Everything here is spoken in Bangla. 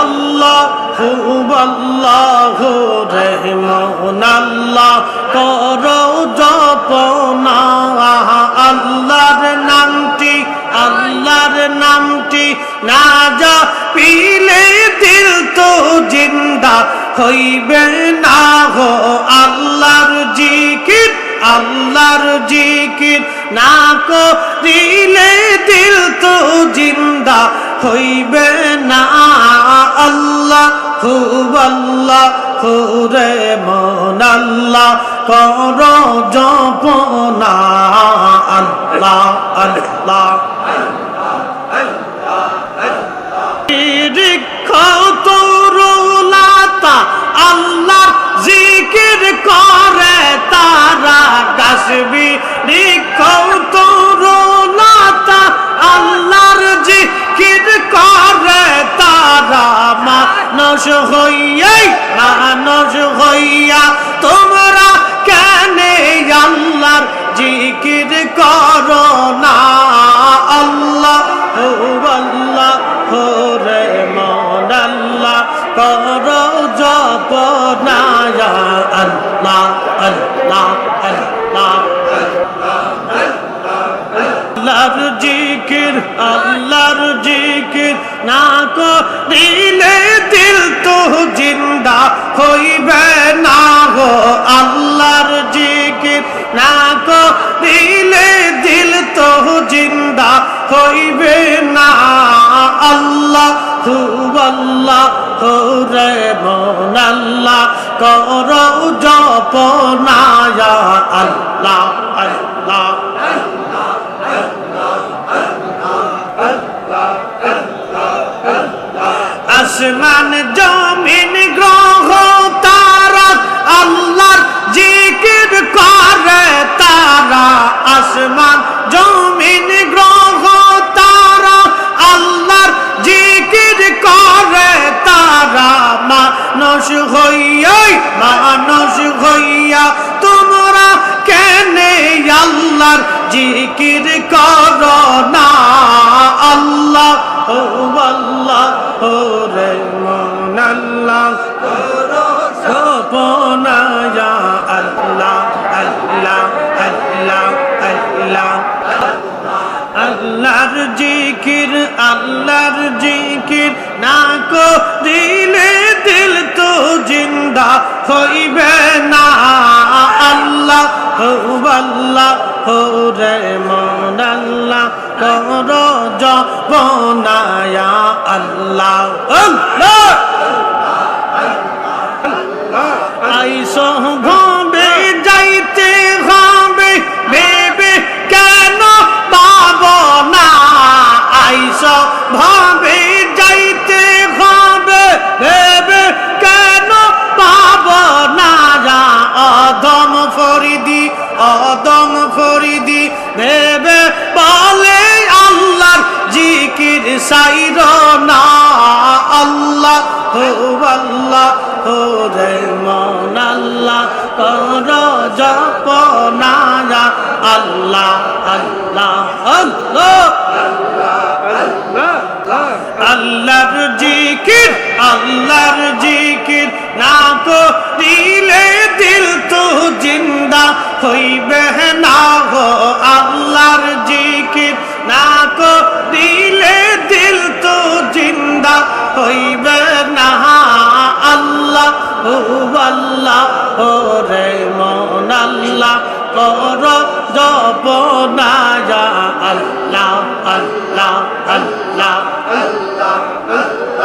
আল্লাহ আল্লাহ রহমান আল্লাহ কর জপনা। আল্লাহর নামটি আল্লাহর নামটি না যা পিলে দিল তো জিন্দা হইবে না গো। আল্লাহর জিকির আল্লাহর জিকির না কো দিলে দিল তো জিন্দা হইবে না আল্লাহ খুব আল্লাহ খুরে মন আল্লাহ কর জপনা আল্লাহ আল্লাহ করে তারা মানুষ হইয়াই মানুষ হইয়া তোমরা কেন আল্লাহর জিকির করো না আল্লাহ ও আল্লাহ হো রে মন আল্লাহ করো জপ না আল্লাহ আল্লাহ আল্লাহ আল্লাহর জিকির, আল্লাহর জিকির। না করিলে দিল তো জিন্দা হইবে না গো আল্লাহর জিকির। না করিলে দিল তো জিন্দা হইবে না। আল্লাহ আল্লাহ রে মন আল্লাহ, কর জপ না আল্লাহ আল্লাহ। আসমান জমিন গ্রহ তারা আল্লাহর জিকির করে তারা। আসমান জমিন গ্রহ তারা আল্লাহর জিকির করে তারা। মানুষ হইয়াই মানুষ হইয়া তোমরা কেনে আল্লাহর জিকির কর না? আল্লাহ, ও আল্লাহ। ও রে মন আল্লাহ সপনা ইয়া আল্লাহ আল্লাহ আল্লাহ। আল্লাহ আল্লাহর জিকির আল্লাহর জিকির। না করিলে দিল তো জিন্দা হইবে না। আল্লাহ আল্লাহ। রে মন আল্লাহ কর জপনায়া আল্লাহ আল্লাহ আইসো সাইর না আল্লাহ হো আল্লাহ হো রে মন আল্লাহ, কর জপ না আল্লাহ আল্লাহ আল্লাহ, আল্লাহর জিকির আল্লাহর জিকির না করিলে দিল তো জিন্দা হইবে না গো আল্লাহর আল্লাহ ও রে মন আল্লাহ কর জপ না আল্লাহ আল্লাহ আল্লাহ আল্লাহ।